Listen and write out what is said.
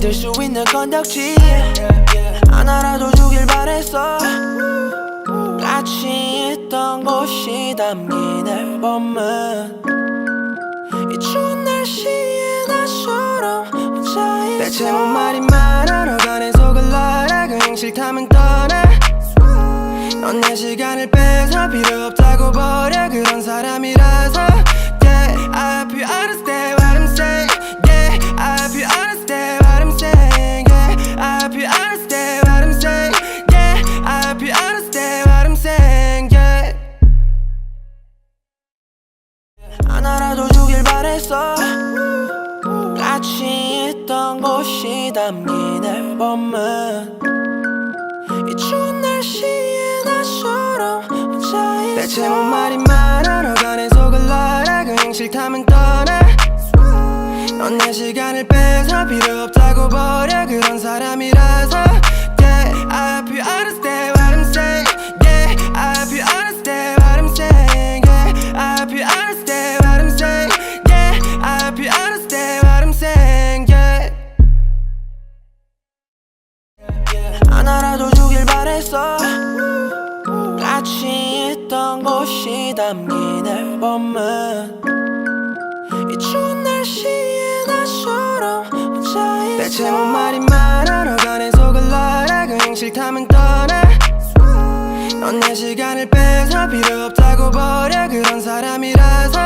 들수 있는 건덕지. 하나라도 주길 바랬어. 같이 있던 곳이 담긴 앨범은 이 추운 날씨에 나처럼 혼자 있어. 대체 뭔 말이 많아? 너간의 속을 그냥 싫다면 떠나. 넌 내 시간을 뺏어 필요 없다고 버려. 그런 사람이라서 있던 곳이 담긴 앨범은 이 추운 날씨에 나처럼 혼자 있어. 대체 뭔 말이 많아 너간의 속을 놔라 그냥 싫다면 떠나. 넌 내 시간을 뺏어 필요 없다고 버려 그런 사람이라서 바랬어 같이 있던 곳이 담긴 앨범은 이 추운 날씨에 나처럼 혼자 있어. 대체 뭔 말이 많아 너간의 속을 놔라 그냥 싫다면 떠나. 넌 내 시간을 뺏어 필요 없다고 버려 그런 사람이라서